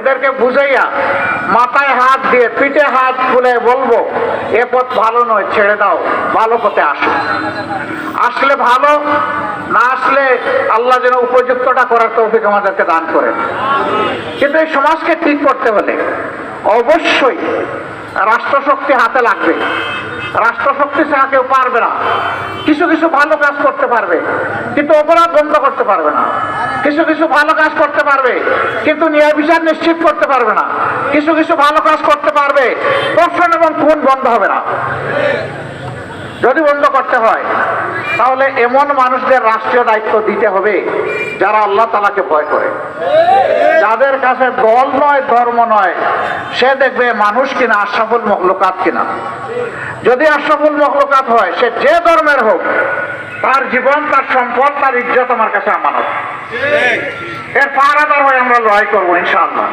এদেরকে বুঝাইয়া মাথায় হাত দিয়ে, পিঠে হাত খুলে বলব, এ পথ ভালো নয়, ছেড়ে দাও, ভালো পথে আসো। আসলে ভালো, না আসলে আল্লাহ যেন উপযুক্তটা করার তৌফিক আমাদেরকে দান করেন। কিন্তু এই সমাজকে ঠিক করতে হলে অবশ্যই রাষ্ট্রশক্তি হাতে লাগবে। রাষ্ট্রশক্তি ছাড়া কেউ পারবে না। কিছু কিছু ভালো কাজ করতে পারবে। কিন্তু অপরাধ বন্ধ করতে পারবে না। কিছু কিছু ভালো কাজ করতে পারবে, কিন্তু ন্যায় বিচার নিশ্চিত করতে পারবে না। কিছু কিছু ভালো কাজ করতে পারবে ধর্ষণ এবং খুন বন্ধ হবে না। যদি বন্ধ করতে হয়, তাহলে এমন মানুষদের রাষ্ট্রীয় দায়িত্ব দিতে হবে, যারা আল্লাহ তালাকে ভয় করে। যাদের কাছে দল নয়, ধর্ম নয়, সে দেখবে মানুষ কিনা আশরাফুল মখলুকাত কিনা। যদি আশরাফুল মখলুকাত হয়, সে যে ধর্মের হোক তার জীবন তার সম্পদ তার ইজ্জত আমার কাছে আমানত। এর পাহারাদার হয়ে আমরা লড়াই করব ইনশাআল্লাহ।